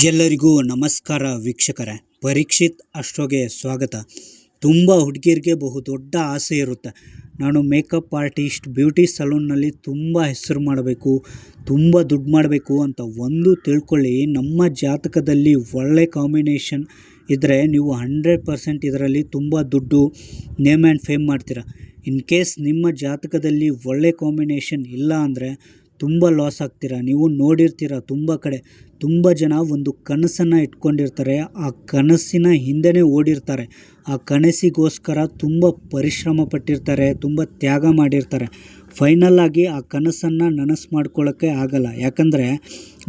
ಎಲ್ಲರಿಗೂ ನಮಸ್ಕಾರ ವೀಕ್ಷಕರೇ. ಪರೀಕ್ಷಿತ್ ಅಷ್ಟೋಗೆ ಸ್ವಾಗತ. ತುಂಬ ಹುಡುಗಿಯರಿಗೆ ಬಹುದೊಡ್ಡ ಆಸೆ ಇರುತ್ತೆ. ನಾನು ಮೇಕಪ್ ಆರ್ಟಿಸ್ಟ್, ಬ್ಯೂಟಿ ಸಲೂನ್ನಲ್ಲಿ ತುಂಬ ಹೆಸರು ಮಾಡಬೇಕು, ತುಂಬ ದುಡ್ಡು ಮಾಡಬೇಕು ಅಂತ ಒಂದು ತಿಳ್ಕೊಳ್ಳಿ. ನಮ್ಮ ಜಾತಕದಲ್ಲಿ ಒಳ್ಳೆ ಕಾಂಬಿನೇಷನ್ ಇದ್ದರೆ ನೀವು ಹಂಡ್ರೆಡ್ ಪರ್ಸೆಂಟ್ ಇದರಲ್ಲಿ ತುಂಬ ದುಡ್ಡು, ನೇಮ್ ಆ್ಯಂಡ್ ಫೇಮ್ ಮಾಡ್ತೀರಾ. ಇನ್ ಕೇಸ್ ನಿಮ್ಮ ಜಾತಕದಲ್ಲಿ ಒಳ್ಳೆ ಕಾಂಬಿನೇಷನ್ ಇಲ್ಲ ಅಂದರೆ ತುಂಬ ಲಾಸ್ ಆಗ್ತೀರಾ. ನೀವು ನೋಡಿರ್ತೀರ ತುಂಬ ಕಡೆ. ತುಂಬ ಜನ ಒಂದು ಕನಸನ್ನು ಇಟ್ಕೊಂಡಿರ್ತಾರೆ. ಆ ಕನಸಿನ ಹಿಂದೆನೇ ಓಡಿರ್ತಾರೆ. ಆ ಕನಸಿಗೋಸ್ಕರ ತುಂಬ ಪರಿಶ್ರಮ ಪಟ್ಟಿರ್ತಾರೆ, ತುಂಬ ತ್ಯಾಗ ಮಾಡಿರ್ತಾರೆ. ಫೈನಲ್ ಆಗಿ ಆ ಕನಸನ್ನು ನನಸು ಮಾಡ್ಕೊಳ್ಳೋಕ್ಕೆ ಆಗಲ್ಲ. ಯಾಕಂದರೆ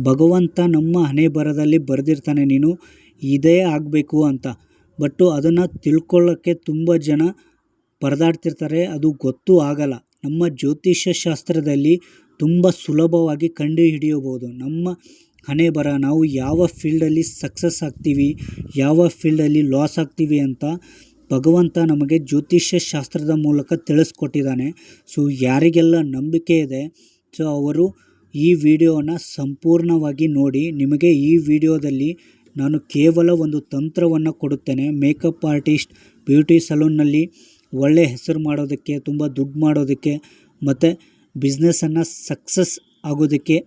ಭಗವಂತ ನಮ್ಮ ಹಣೆ ಬರದಲ್ಲಿ ಬರೆದಿರ್ತಾನೆ, ನೀನು ಇದೇ ಆಗಬೇಕು ಅಂತ. ಬಟ್ಟು ಅದನ್ನು ತಿಳ್ಕೊಳ್ಳೋಕ್ಕೆ ತುಂಬ ಜನ ಪರದಾಡ್ತಿರ್ತಾರೆ. ಅದು ಗೊತ್ತೂ ಆಗಲ್ಲ. ನಮ್ಮ ಜ್ಯೋತಿಷ್ಯ ಶಾಸ್ತ್ರದಲ್ಲಿ ತುಂಬ ಸುಲಭವಾಗಿ ಕಂಡು ಹಿಡಿಯಬಹುದು. ನಮ್ಮ ಹಣೆ ಬರ, ನಾವು ಯಾವ ಫೀಲ್ಡಲ್ಲಿ ಸಕ್ಸಸ್ ಆಗ್ತೀವಿ, ಯಾವ ಫೀಲ್ಡಲ್ಲಿ ಲಾಸ್ ಆಗ್ತೀವಿ ಅಂತ ಭಗವಂತ ನಮಗೆ ಜ್ಯೋತಿಷ್ಯ ಶಾಸ್ತ್ರದ ಮೂಲಕ ತಿಳಿಸ್ಕೊಟ್ಟಿದ್ದಾನೆ. ಸೊ, ಯಾರಿಗೆಲ್ಲ ನಂಬಿಕೆ ಇದೆ, ಸೊ, ಅವರು ಈ ವಿಡಿಯೋನ ಸಂಪೂರ್ಣವಾಗಿ ನೋಡಿ. ನಿಮಗೆ ಈ ವಿಡಿಯೋದಲ್ಲಿ ನಾನು ಕೇವಲ ಒಂದು ತಂತ್ರವನ್ನು ಕೊಡುತ್ತೇನೆ. ಮೇಕಪ್ ಆರ್ಟಿಸ್ಟ್, ಬ್ಯೂಟಿ ಸಲೂನ್ನಲ್ಲಿ ಒಳ್ಳೆ ಹೆಸರು ಮಾಡೋದಕ್ಕೆ, ತುಂಬ ದುಡ್ಡು ಮಾಡೋದಕ್ಕೆ, ಮತ್ತು ಬಿಸ್ನೆಸ್ಸನ್ನು ಸಕ್ಸಸ್ ಆಗೋದಕ್ಕೆ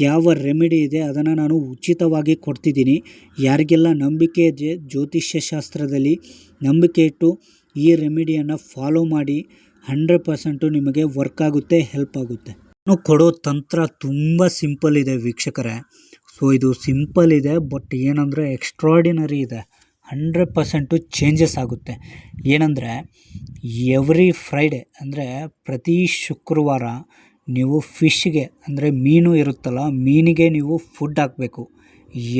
ಯಾವ ರೆಮಿಡಿ ಇದೆ ಅದನ್ನು ನಾನು ಉಚಿತವಾಗಿ ಕೊಡ್ತಿದ್ದೀನಿ. ಯಾರಿಗೆಲ್ಲ ನಂಬಿಕೆ ಇದೆ ಜ್ಯೋತಿಷ್ಯ ಶಾಸ್ತ್ರದಲ್ಲಿ ನಂಬಿಕೆ ಇಟ್ಟು ಈ ರೆಮಿಡಿಯನ್ನು ಫಾಲೋ ಮಾಡಿ ಹಂಡ್ರೆಡ್ ಪರ್ಸೆಂಟು ನಿಮಗೆ ವರ್ಕ್ ಆಗುತ್ತೆ ಹೆಲ್ಪ್ ಆಗುತ್ತೆ. ನಾನು ಕೊಡೋ ತಂತ್ರ ತುಂಬ ಸಿಂಪಲ್ ಇದೆ ವೀಕ್ಷಕರೇ. ಸೊ ಇದು ಸಿಂಪಲ್ ಇದೆ ಬಟ್ ಏನಂದರೆ ಎಕ್ಸ್ಟ್ರಾಡಿನರಿ ಇದೆ. ಹಂಡ್ರೆಡ್ ಪರ್ಸೆಂಟು ಚೇಂಜಸ್ ಆಗುತ್ತೆ. ಏನಂದರೆ ಎವ್ರಿ ಫ್ರೈಡೆ ಅಂದರೆ ಪ್ರತಿ ಶುಕ್ರವಾರ ನೀವು ಫಿಶ್ಗೆ, ಅಂದರೆ ಮೀನು ಇರುತ್ತಲ್ಲ, ಮೀನಿಗೆ ನೀವು ಫುಡ್ ಹಾಕಬೇಕು.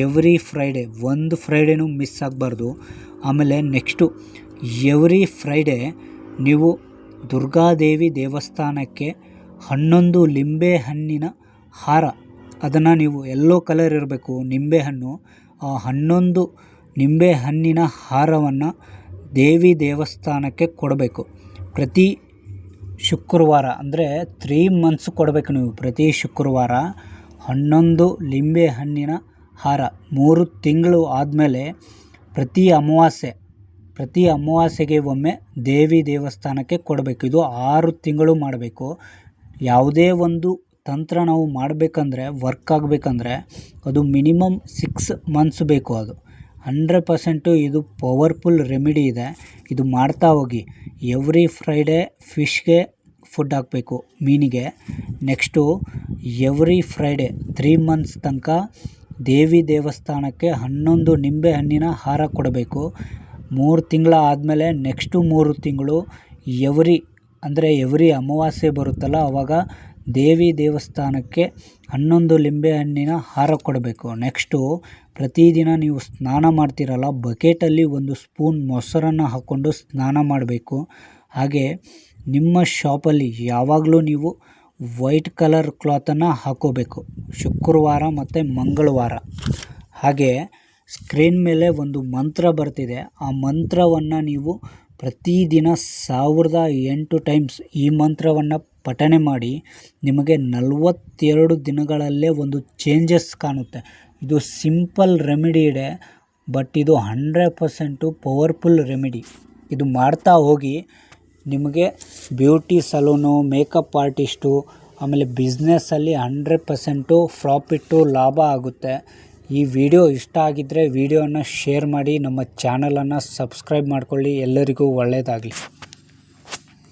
ಎವ್ರಿ ಫ್ರೈಡೇ, ಒಂದು ಫ್ರೈಡೇನೂ ಮಿಸ್ ಆಗಬಾರ್ದು. ಆಮೇಲೆ ನೆಕ್ಸ್ಟು ಎವ್ರಿ ಫ್ರೈಡೇ ನೀವು ದುರ್ಗಾದೇವಿ ದೇವಸ್ಥಾನಕ್ಕೆ ಹನ್ನೊಂದು ಲಿಂಬೆ ಹಣ್ಣಿನ ಹಾರ, ಅದನ್ನು ನೀವು ಎಲ್ಲೋ ಕಲರ್ ಇರಬೇಕು ನಿಂಬೆಹಣ್ಣು ಆ ಹನ್ನೊಂದು ನಿಂಬೆ ಹಣ್ಣಿನ ಹಾರವನ್ನು ದೇವಿ ದೇವಸ್ಥಾನಕ್ಕೆ ಕೊಡಬೇಕು. ಪ್ರತಿ ಶುಕ್ರವಾರ, ಅಂದರೆ ತ್ರೀ ಮಂತ್ಸ್ ಕೊಡಬೇಕು ನೀವು ಪ್ರತಿ ಶುಕ್ರವಾರ. ಹನ್ನೊಂದು ಲಿಂಬೆ ಹಣ್ಣಿನ ಹಾರ, ಮೂರು ತಿಂಗಳು ಆದಮೇಲೆ ಪ್ರತಿ ಅಮಾವಾಸ್ಯೆ, ಪ್ರತಿ ಅಮಾವಾಸ್ಯೆಗೆ ಒಮ್ಮೆ ದೇವಿ ದೇವಸ್ಥಾನಕ್ಕೆ ಕೊಡಬೇಕು. ಇದು ಆರು ತಿಂಗಳು ಮಾಡಬೇಕು. ಯಾವುದೇ ಒಂದು ತಂತ್ರ ನಾವು ಮಾಡಬೇಕಂದ್ರೆ ವರ್ಕ್ ಆಗಬೇಕಂದ್ರೆ ಅದು ಮಿನಿಮಮ್ ಸಿಕ್ಸ್ ಮಂತ್ಸ್ ಬೇಕು ಅದು. ಹಂಡ್ರೆಡ್ ಪರ್ಸೆಂಟು ಇದು ಪವರ್ಫುಲ್ ರೆಮಿಡಿ ಇದೆ. ಇದು ಮಾಡ್ತಾ ಹೋಗಿ. ಎವ್ರಿ ಫ್ರೈಡೇ ಫಿಶ್ಗೆ ಫುಡ್ ಹಾಕಬೇಕು, ಮೀನಿಗೆ. Next, every Friday three months ತನಕ ದೇವಿ ದೇವಸ್ಥಾನಕ್ಕೆ ಹನ್ನೊಂದು ನಿಂಬೆ ಹಣ್ಣಿನ ಹಾರ ಕೊಡಬೇಕು. ಮೂರು ತಿಂಗಳ ಆದಮೇಲೆ ನೆಕ್ಸ್ಟು ಮೂರು ತಿಂಗಳು ಎವ್ರಿ, ಅಂದರೆ ಎವ್ರಿ ಅಮಾವಾಸ್ಯೆ ಬರುತ್ತಲ್ಲ ಆವಾಗ ದೇವಿ ದೇವಸ್ಥಾನಕ್ಕೆ ಹನ್ನೊಂದು ಲಿಂಬೆ ಹಣ್ಣಿನ ಹಾರ ಕೊಡಬೇಕು. ನೆಕ್ಸ್ಟು, ಪ್ರತಿದಿನ ನೀವು ಸ್ನಾನ ಮಾಡ್ತೀರಲ್ಲ, ಬಕೆಟಲ್ಲಿ ಒಂದು ಸ್ಪೂನ್ ಮೊಸರನ್ನು ಹಾಕ್ಕೊಂಡು ಸ್ನಾನ ಮಾಡಬೇಕು. ಹಾಗೆ ನಿಮ್ಮ ಶಾಪಲ್ಲಿ ಯಾವಾಗಲೂ ನೀವು ವೈಟ್ ಕಲರ್ ಕ್ಲಾತನ್ನು ಹಾಕೋಬೇಕು. ಶುಕ್ರವಾರ ಮತ್ತು ಮಂಗಳವಾರ. ಹಾಗೆ ಸ್ಕ್ರೀನ್ ಮೇಲೆ ಒಂದು ಮಂತ್ರ ಬರ್ತಿದೆ. ಆ ಮಂತ್ರವನ್ನು ನೀವು ಪ್ರತಿದಿನ ಸಾವಿರದ ಎಂಟು ಟೈಮ್ಸ್ ಈ ಮಂತ್ರವನ್ನು ಪಠನೆ ಮಾಡಿ ನಿಮಗೆ ನಲವತ್ತೆರಡು ದಿನಗಳಲ್ಲೇ ಒಂದು ಚೇಂಜಸ್ ಕಾಣುತ್ತೆ. ಇದು ಸಿಂಪಲ್ ರೆಮಿಡಿ ಇದೆ ಬಟ್ ಇದು ಹಂಡ್ರೆಡ್ ಪರ್ಸೆಂಟು ಪವರ್ಫುಲ್ ರೆಮಿಡಿ ಇದು ಮಾಡ್ತಾ ಹೋಗಿ ನಿಮಗೆ ಬ್ಯೂಟಿ ಸಲೂನು ಮೇಕಪ್ ಆರ್ಟಿಸ್ಟು ಆಮೇಲೆ ಬಿಸ್ನೆಸ್ಸಲ್ಲಿ ಹಂಡ್ರೆಡ್ ಪರ್ಸೆಂಟು ಪ್ರಾಫಿಟ್ಟು ಲಾಭ ಆಗುತ್ತೆ. ಈ ವಿಡಿಯೋ ಇಷ್ಟ ಆಗಿದ್ದರೆ ವಿಡಿಯೋನ ಶೇರ್ ಮಾಡಿ ನಮ್ಮ ಚಾನಲನ್ನು ಸಬ್ಸ್ಕ್ರೈಬ್ ಮಾಡಿಕೊಳ್ಳಿ. ಎಲ್ಲರಿಗೂ ಒಳ್ಳೆಯದಾಗಲಿ